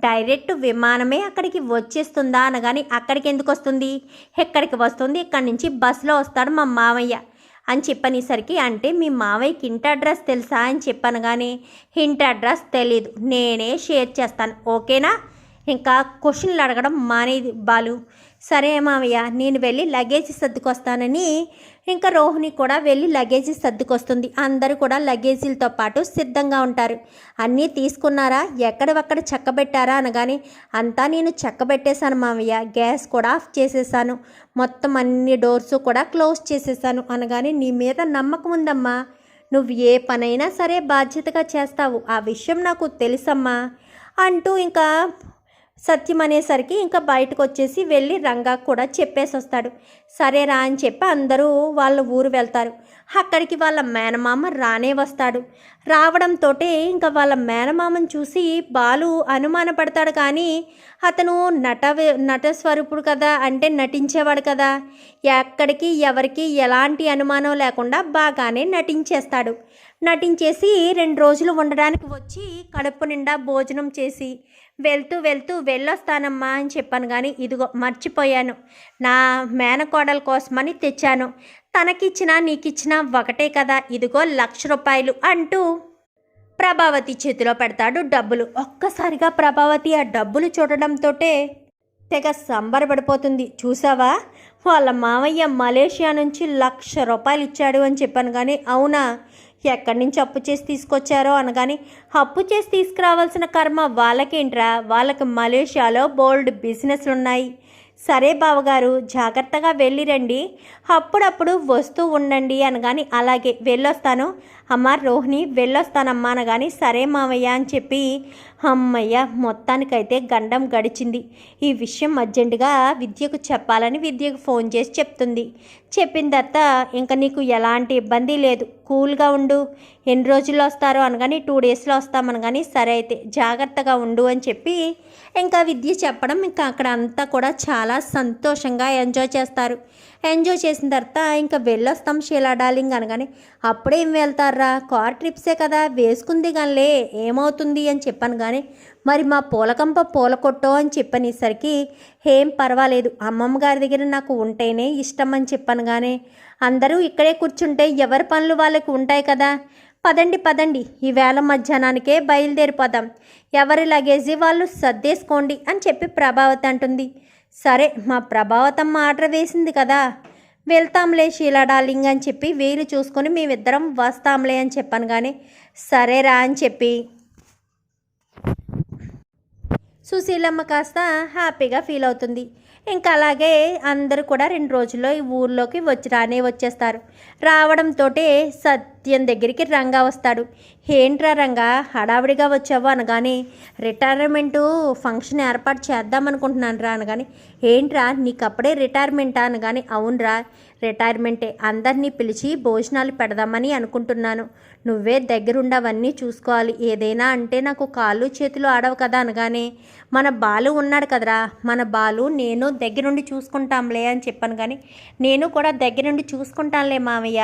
Direct విమానమే అక్కడికి వచ్చేస్తుందా అనగాని అక్కడికి ఎందుకు వస్తుంది? ఎక్కడికి వస్తుంది? ఇక్కడి నుంచి బస్సులో వస్తాడు మా మామయ్య. అని చెప్పనేసరికి అంటే మీ మావయ్యకి ఇంటి అడ్రస్ తెలుసా అని చెప్పాను కానీ ఇంటి అడ్రస్ తెలీదు. నేనే షేర్ చేస్తాను. ఓకేనా? ఇంకా క్వశ్చన్లు అడగడం మానేది బాలు. సరే మావయ్య నేను వెళ్ళి లగేజ్ సర్దుకొస్తానని ఇంకా రోహిణి కూడా వెళ్ళి లగేజ్ సర్దుకొస్తుంది. అందరూ కూడా లగేజీలతో పాటు సిద్ధంగా ఉంటారు. అన్నీ తీసుకున్నారా? ఎక్కడవక్కడ చెక్కబెట్టారా అనగానే అంతా నేను చెక్కబెట్టేశాను మావయ్య. గ్యాస్ కూడా ఆఫ్ చేసేసాను మొత్తం అన్ని డోర్స్ కూడా క్లోజ్ చేసేసాను అనగానే నీ మీద నమ్మకం ఉందమ్మా. నువ్వు ఏ పనైనా సరే బాధ్యతగా చేస్తావు. ఆ విషయం నాకు తెలుసమ్మా. అంటూ ఇంకా సత్యం అనేసరికి ఇంకా బయటకు వచ్చేసి వెళ్ళి రంగా కూడా చెప్పేసి వస్తాడు సరేరా అని చెప్పి అందరూ వాళ్ళ ఊరు వెళ్తారు. అక్కడికి వాళ్ళ మేనమామ రానే వస్తాడు. రావడంతో ఇంకా వాళ్ళ మేనమామను చూసి బాలు అనుమానపడతాడు కానీ అతను నట నట స్వరూపుడు కదా అంటే నటించేవాడు కదా. ఎక్కడికి ఎవరికి ఎలాంటి అనుమానం లేకుండా బాగానే నటించేస్తాడు. నటించేసి రెండు రోజులు ఉండడానికి వచ్చి కడుపు నిండా భోజనం చేసి వెళ్తూ వెళ్తూ వెళ్ళొస్తానమ్మా అని చెప్పాను. కానీ ఇదిగో మర్చిపోయాను. నా మేనకోడల కోసమని తెచ్చాను. తనకిచ్చినా నీకిచ్చినా ఒకటే కదా. ఇదిగో లక్ష రూపాయలు అంటూ ప్రభావతి చేతిలో పెడతాడు డబ్బులు. ఒక్కసారిగా ప్రభావతి ఆ డబ్బులు చూడడంతోటే తెగ సంబరపడిపోతుంది. చూసావా? వాళ్ళ మామయ్య మలేషియా నుంచి లక్ష రూపాయలు ఇచ్చాడు అని చెప్పాను. కానీ అవునా? ఎక్కడి నుంచి అప్పు చేసి తీసుకొచ్చారో అనగాని అప్పు చేసి తీసుకురావాల్సిన కర్మ వాళ్ళకేంట్రా? వాళ్ళకి మలేషియాలో బోల్డ్ బిజినెస్లు ఉన్నాయి సరే బావగారు జాగ్రత్తగా వెళ్ళి రండి అప్పుడప్పుడు వస్తూ ఉండండి అనగాని అలాగే వెళ్ళొస్తాను. అమ్మ రోహిణి వెళ్ళొస్తానమ్మా అనగాని సరే మావయ్య అని చెప్పి అమ్మయ్య మొత్తానికైతే గండం గడిచింది. ఈ విషయం అర్జెంటుగా విద్యకు చెప్పాలని విద్యకు ఫోన్ చేసి చెప్తుంది. చెప్పిన తర్వాత ఇంకా నీకు ఎలాంటి ఇబ్బంది లేదు. కూల్గా ఉండు. ఎన్ని రోజుల్లో వస్తారో అనగాని టూ డేస్లో వస్తామనగాని సరే అయితే జాగ్రత్తగా ఉండు అని చెప్పి ఇంకా విద్య చెప్పడం ఇంకా అక్కడ అంతా కూడా చాలా సంతోషంగా ఎంజాయ్ చేస్తారు. ఎంజాయ్ చేసిన తర్వాత ఇంకా వెళ్ళొస్తాం షీలా డార్లింగ్ అనగానే అప్పుడేం వెళ్తారా కార్ ట్రిప్సే కదా వేసుకుంది కానిలే ఏమవుతుంది? అని చెప్పాను కానీ మరి మా పూలకంప పూల కొట్టో అని చెప్పనేసరికి ఏం పర్వాలేదు అమ్మమ్మ గారి దగ్గర నాకు ఉంటేనే ఇష్టం అని చెప్పాను కానీ అందరూ ఇక్కడే కూర్చుంటే ఎవరి పనులు వాళ్ళకి ఉంటాయి కదా? పదండి పదండి ఈ వేళ మధ్యాహ్నానికే బయలుదేరిపోదాం. ఎవరి లగేజీ వాళ్ళు సర్దేసుకోండి అని చెప్పి ప్రభావతి అంటుంది. సరే మా ప్రభావతమ్మ ఆర్డర్ వేసింది కదా. వెళ్తాంలే షీలా డార్లింగ్ అని చెప్పి వీలు చూసుకొని మేమిద్దరం వస్తాంలే అని చెప్పాను కానీ సరేరా అని చెప్పి. సుశీలమ్మ కాస్త హ్యాపీగా ఫీల్ అవుతుంది. ఇంకా అలాగే అందరూ కూడా రెండు రోజుల్లో ఈ ఊర్లోకి వచ్చి రానే వచ్చేస్తారు. రావడంతో సత్యం దగ్గరికి రంగా వస్తాడు. ఏంట్రా రంగా హడావిడిగా వచ్చావు అనగానే రిటైర్మెంటు ఫంక్షన్ ఏర్పాటు చేద్దాం అనుకుంటున్నాను రా అనగానే ఏంట్రా నీకు అప్పుడే రిటైర్మెంటా అనగానే అవునరా. రిటైర్మెంటే అందరినీ పిలిచి భోజనాలు పెడదామని అనుకుంటున్నాను. నువ్వే దగ్గరుండవన్నీ చూసుకోవాలి. ఏదైనా అంటే నాకు కాళ్ళు చేతులు ఆడవు కదా అనగానే మన బాలు ఉన్నాడు కదరా. మన బాలు నేను దగ్గరుండి చూసుకుంటాంలే అని చెప్పాను కానీ నేను కూడా దగ్గరుండి చూసుకుంటానులే మామయ్య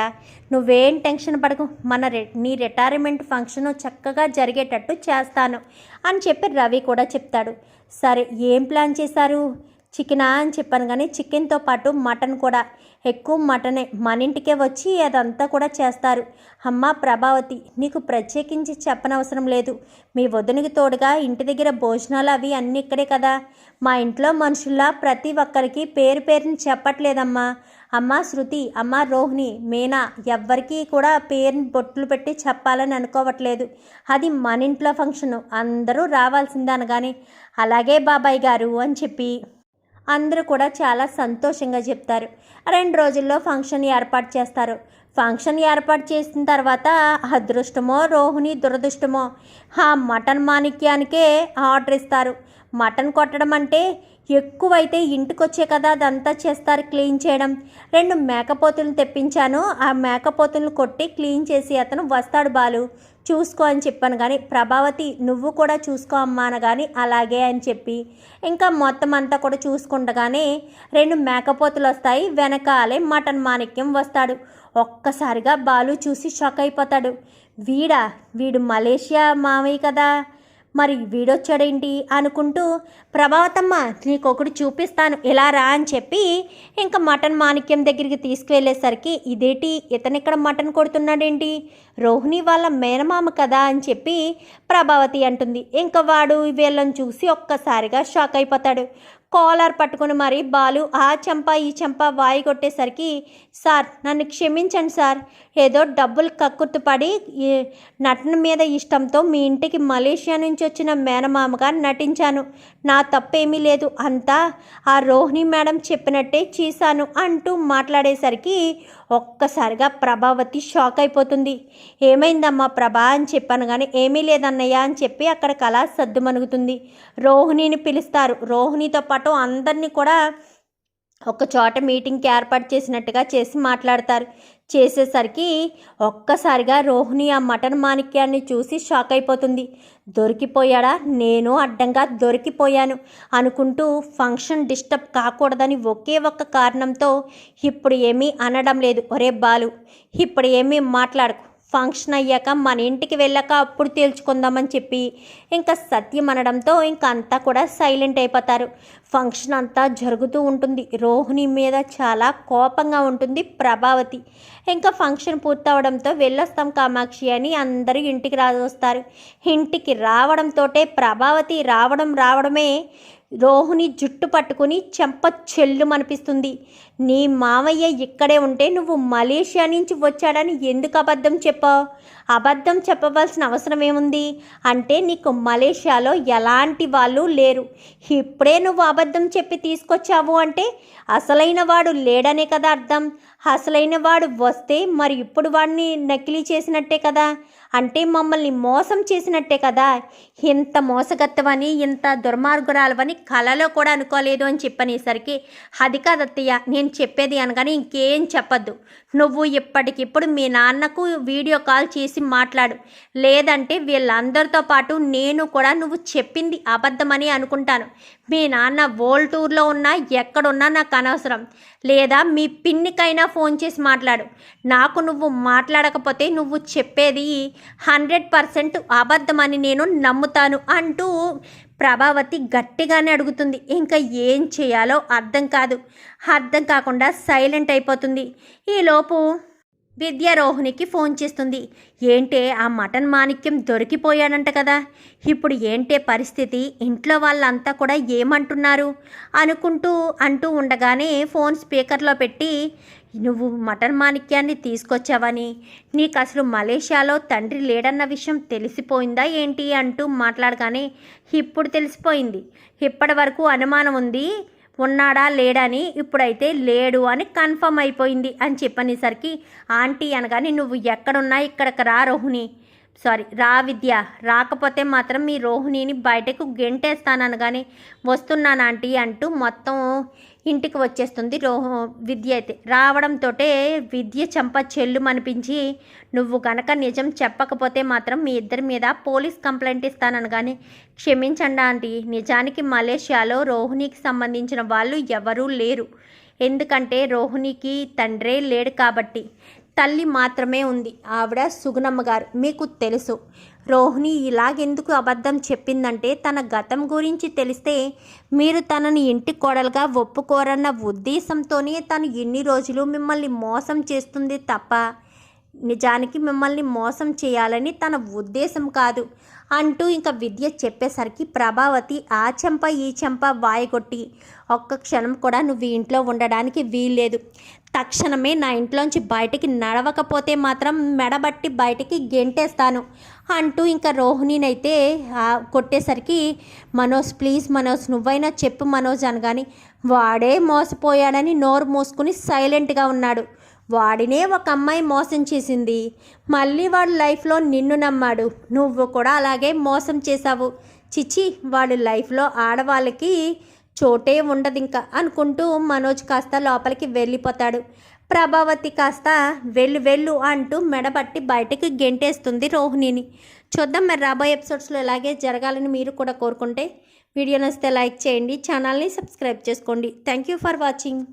నువ్వేం టెన్షన్ పడకు. మన రి నీ రిటైర్మెంట్ ఫంక్షన్ చక్కగా జరిగేటట్టు చేస్తాను అని చెప్పి రవి కూడా చెప్తాడు. సరే ఏం ప్లాన్ చేశారు? చికెనా అని చెప్పాను కానీ చికెన్తో పాటు మటన్ కూడా. ఎక్కువ మటనే. మన ఇంటికే వచ్చి అదంతా కూడా చేస్తారు. అమ్మ ప్రభావతి నీకు ప్రత్యేకించి చెప్పనవసరం లేదు. మీ వదునికి తోడుగా ఇంటి దగ్గర భోజనాలు అవి అన్నీ ఇక్కడే కదా. మా ఇంట్లో మనుషుల్లా ప్రతి ఒక్కరికి పేరు పేరుని చెప్పట్లేదమ్మా. అమ్మ శృతి అమ్మ రోహిణి మీనా ఎవ్వరికీ కూడా పేరుని బొట్లు పెట్టి చెప్పాలని అనుకోవట్లేదు. అది మన ఇంట్లో ఫంక్షను. అందరూ రావాల్సిందే అనగానే అలాగే బాబాయ్ గారు అని చెప్పి అందరూ కూడా చాలా సంతోషంగా చెప్తారు. రెండు రోజుల్లో ఫంక్షన్ ఏర్పాటు చేస్తారు. ఫంక్షన్ ఏర్పాటు చేసిన తర్వాత అదృష్టమో రోహిణి దురదృష్టమో ఆ మటన్ మాణిక్యానికే ఆర్డర్ ఇస్తారు. మటన్ కొట్టడం అంటే ఎక్కువైతే ఇంటికొచ్చే కదా అదంతా చేస్తారు క్లీన్ చేయడం. రెండు మేకపోతులను తెప్పించాను. ఆ మేకపోతులను కొట్టి క్లీన్ చేసి అతను వస్తాడు బాలు. చూసుకో అని చెప్పాను కానీ ప్రభావతి నువ్వు కూడా చూసుకో అమ్మా అనగాని అలాగే అని చెప్పి. ఇంకా మొత్తం అంతా కూడా చూసుకుండగానే రెండు మేకపోతులు వస్తాయి. వెనకాలే మటన్ మాణిక్యం వస్తాడు. ఒక్కసారిగా బాలు చూసి షాక్ అయిపోతాడు. వీడా వీడు మలేషియా మామయ్య కదా. మరి వీడొచ్చాడేంటి అనుకుంటూ ప్రభావతమ్మ నీకొకటి చూపిస్తాను ఇలా రా అని చెప్పి ఇంకా మటన్ మాణిక్యం దగ్గరికి తీసుకువెళ్ళేసరికి ఇదేటి ఇతనిక్కడ మటన్ కొడుతున్నాడేంటి? రోహిణి వాళ్ళ మేనమామ కదా అని చెప్పి ప్రభావతి అంటుంది. ఇంకా వాడు వీళ్ళని చూసి ఒక్కసారిగా షాక్ అయిపోతాడు. కాలర్ పట్టుకుని మరి బాలు ఆ చెంప ఈ చెంప వాయి కొట్టేసరికి సార్ నన్ను క్షమించండి సార్. ఏదో డబ్బులు కక్కుర్తుపడి నటన మీద ఇష్టంతో మీ ఇంటికి మలేషియా నుంచి వచ్చిన మేనమామగా నటించాను. నా తప్పేమీ లేదు. అంతా ఆ రోహిణి మేడం చెప్పినట్టే చేశాను అంటూ మాట్లాడేసరికి ఒక్కసారిగా ప్రభావతి షాక్ అయిపోతుంది. ఏమైందమ్మా ప్రభా అని చెప్పాను కానీ ఏమీ లేదన్నయ్య అని చెప్పి అక్కడ కళ సద్దుమణుగుతుంది రోహిణిని పిలుస్తారు. రోహిణితో పాటు అందరినీ కూడా ఒక చోట మీటింగ్కి ఏర్పాటు చేసినట్టుగా చేసి మాట్లాడతారు. చేసేసరికి ఒక్కసారిగా రోహిణి ఆ మటన్ మాణిక్యాన్ని చూసి షాక్ అయిపోతుంది. దొరికిపోయాడా? నేను అడ్డంగా దొరికిపోయాను అనుకుంటూ ఫంక్షన్ డిస్టర్బ్ కాకూడదని ఒకే ఒక్క కారణంతో ఇప్పుడు ఏమీ అనడం లేదు. ఒరే బాలు ఇప్పుడు ఏమీ మాట్లాడకు. ఫంక్షన్ అయ్యాక మన ఇంటికి వెళ్ళాక అప్పుడు తేల్చుకుందామని చెప్పి ఇంకా సత్యం అనడంతో ఇంకా అంతా కూడా సైలెంట్ అయిపోతారు. ఫంక్షన్ అంతా జరుగుతూ ఉంటుంది. రోహిణి మీద చాలా కోపంగా ఉంటుంది ప్రభావతి. ఇంకా ఫంక్షన్ పూర్తవడంతో వెళ్ళొస్తాం కామాక్షి అని అందరూ ఇంటికి రాజొస్తారు. ఇంటికి రావడంతోటే ప్రభావతి రావడం రావడమే రోహుని జుట్టు పట్టుకుని చెంప చెల్లుమనిపిస్తుంది. నీ మామయ్య ఇక్కడే ఉంటే నువ్వు మలేషియా నుంచి వచ్చాడని ఎందుకు అబద్ధం చెప్పావు? అబద్ధం చెప్పవలసిన అవసరం ఏముంది? అంటే నీకు మలేషియాలో ఎలాంటి వాళ్ళు లేరు. ఇప్పుడే నువ్వు అబద్ధం చెప్పి తీసుకొచ్చావు అంటే అసలైన వాడు లేడనే కదా అర్థం. అసలైన వాడు వస్తే మరి ఇప్పుడు వాడిని నకిలీ చేసినట్టే కదా. అంటే మమ్మల్ని మోసం చేసినట్టే కదా. ఇంత మోసగత్తవని ఇంత దుర్మార్గురాలవని కలలో కూడా అనుకోలేదు అని చెప్పనేసరికి అది కాదత్తయ్య నేను చెప్పేది అనగానే ఇంకేం చెప్పద్దు. నువ్వు ఇప్పటికిప్పుడు మీ నాన్నకు వీడియో కాల్ చేసి మాట్లాడు. లేదంటే వీళ్ళందరితో పాటు నేను కూడా నువ్వు చెప్పింది అబద్ధమని అనుకుంటాను. మీ నాన్న వరల్డ్ టూర్లో ఉన్నా ఎక్కడున్నా నాకు అనవసరం. లేదా మీ పిన్నికైనా ఫోన్ చేసి మాట్లాడు. నాకు నువ్వు మాట్లాడకపోతే నువ్వు చెప్పేది హండ్రెడ్ పర్సెంట్ అబద్ధమని నేను నమ్ముతాను అంటూ ప్రభావతి గట్టిగానే అడుగుతుంది. ఇంకా ఏం చేయాలో అర్థం కాదు. అర్థం కాకుండా సైలెంట్ అయిపోతుంది. ఈలోపు విద్యారోహిణికి ఫోన్ చేస్తుంది. ఏంటే ఆ మటన్ మాణిక్యం దొరికిపోయాడంట కదా. ఇప్పుడు ఏంటే పరిస్థితి? ఇంట్లో వాళ్ళంతా కూడా ఏమంటున్నారు? అనుకుంటూ అంటూ ఉండగానే ఫోన్ స్పీకర్లో పెట్టి నువ్వు మటన్ మాణిక్యాన్ని తీసుకొచ్చావని? నీకు అసలు మలేషియాలో తండ్రి లేడన్న విషయం తెలిసిపోయిందా ఏంటి? అంటూ మాట్లాడగానే ఇప్పుడు తెలిసిపోయింది. ఇప్పటి వరకు అనుమానం ఉంది. ఉన్నాడా లేడని ఇప్పుడైతే లేడు అని కన్ఫర్మ్ అయిపోయింది అని చెప్పనేసరికి ఆంటీ అనగానే నువ్వు ఎక్కడున్నా ఇక్కడికి రా రోహిణి. సారీ రా విద్య. రాకపోతే మాత్రం మీ రోహిణిని బయటకు గెంటేస్తాననగానే వస్తున్నాను ఆంటీ అంటూ మొత్తం ఇంటికి వచ్చేస్తుంది రోహ విద్య అయితే. రావడంతో విద్య చంప చెల్లు అనిపించి నువ్వు గనక నిజం చెప్పకపోతే మాత్రం మీ ఇద్దరి మీద పోలీస్ కంప్లైంట్ ఇస్తాననగానే క్షమించండి ఆంటీ. నిజానికి మలేషియాలో రోహిణికి సంబంధించిన వాళ్ళు ఎవరూ లేరు. ఎందుకంటే రోహిణికి తండ్రే లేడు కాబట్టి తల్లి మాత్రమే ఉంది. ఆవిడ సుగుణమ్మ గారు. మీకు తెలుసు. రోహిణి ఇలాగెందుకు అబద్ధం చెప్పిందంటే తన గతం గురించి తెలిస్తే మీరు తనని ఇంటి కోడలుగా ఒప్పుకోరన్న ఉద్దేశంతోనే తను ఎన్ని రోజులు మిమ్మల్ని మోసం చేస్తుంది తప్ప నిజానికి మిమ్మల్ని మోసం చేయాలని తన ఉద్దేశం కాదు. అంటూ ఇంకా విద్య చెప్పేసరికి ప్రభావతి ఆ చెంప ఈ చెంప వాయగొట్టి ఒక్క క్షణం కూడా నువ్వు ఇంట్లో ఉండడానికి వీల్లేదు. తక్షణమే నా ఇంట్లోంచి బయటికి నడవకపోతే మాత్రం మెడబట్టి బయటికి గెంటేస్తాను. అంటూ ఇంకా రోహిణినైతే కొట్టేసరికి మనోజ్ ప్లీజ్ మనోజ్ నువ్వైనా చెప్పు మనోజ్ అనగాని వాడే మోసపోయాడని నోరు మూసుకుని సైలెంట్గా ఉన్నాడు. వాడినే ఒక అమ్మాయి మోసం చేసింది. మళ్ళీ వాడు లైఫ్లో నిన్ను నమ్మాడు. నువ్వు కూడా అలాగే మోసం చేశావు. చిచి వాడు లైఫ్లో ఆడవాళ్ళకి చోటే ఉండదు ఇంకా అనుకుంటూ మనోజ్ కాస్త లోపలికి వెళ్ళిపోతాడు. ప్రభావతి కాస్త వెళ్ళు వెళ్ళు అంటూ మెడబట్టి బయటకు గెంటేస్తుంది రోహిణిని. చూద్దాం మరి రాబోయే ఎపిసోడ్స్లో ఇలాగే జరగాలని మీరు కూడా కోరుకుంటే. వీడియో నచ్చితే లైక్ చేయండి ఛానల్ని సబ్స్క్రైబ్ చేసుకోండి. Thank you for watching.